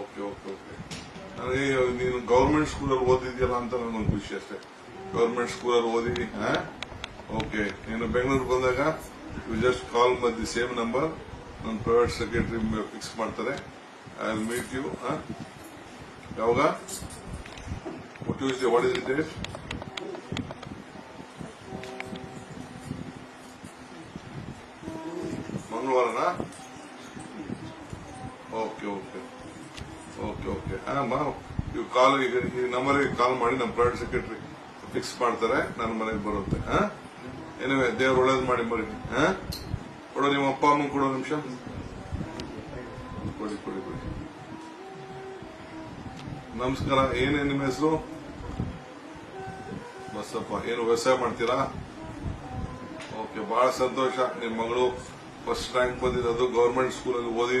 Okay okay okay ಅಂದ್ರೆ ನೀನು government ಸ್ಕೂಲಲ್ಲಿ ಓದಿದ್ಯಲ್ಲ ಅಂತ ನನಗೊಂದು ಖುಷಿ ಅಷ್ಟೇ. ಗೌರ್ಮೆಂಟ್ ಸ್ಕೂಲಲ್ಲಿ ಓದಿ ಓಕೆ ನೀನು ಬೆಂಗಳೂರು ಬಂದಾಗ ಯು ಜಸ್ಟ್ ಕಾಲ್ ಮತ್ ದಿ ಸೇಮ್ ನಂಬರ್ ನನ್ನ ಪ್ರೈವೇಟ್ ಸೆಕ್ರೆಟರಿ ಫಿಕ್ಸ್ ಮಾಡ್ತಾರೆ. ಐ ವಿಲ್ ಮೀಟ್ ಯು ಯಾವಾಗ? Tuesday what is it date ಮಂಗಳವಾರನಾ? Okay okay okay okay ಅಮ್ಮ ಇವು ಕಾಲ್ ಈಗ ಈ ನಂಬರ್ಗೆ ಕಾಲ್ ಮಾಡಿ ನಮ್ಮ ಪ್ರೈವೇಟ್ ಸೆಕ್ರೆಟರಿ ಫಿಕ್ಸ್ ಮಾಡ್ತಾರೆ ನನ್ನ ಮನೆಗೆ ಬರುತ್ತೆ ಹಾಂ ಏನಿವೆ ದೇವ್ರು ಒಳ್ಳೇದು ಮಾಡಿ ಮರಿ ಹಾ ಕೊಡೋ, ನಿಮ್ಮ ಅಪ್ಪ ಅಮ್ಮ ಕೊಡೋ ನಿಮಿಷ. ಕೊಡಿ ಕೊಡಿ ಕೊಡಿ. ನಮಸ್ಕಾರ ಏನೇ ನಿಮ್ಮ ಹೆಸರು? ಬಸ್ಸಪ್ಪ ಏನು ವ್ಯವಸಾಯ ಮಾಡ್ತೀರಾ? ಓಕೆ ಬಹಳ ಸಂತೋಷ, ನಿಮ್ಮ ಮಗಳು ಫಸ್ಟ್ ರ್ಯಾಂಕ್ ಬಂದಿರೋದು ಗೌರ್ಮೆಂಟ್ ಸ್ಕೂಲಲ್ಲಿ ಓದಿ.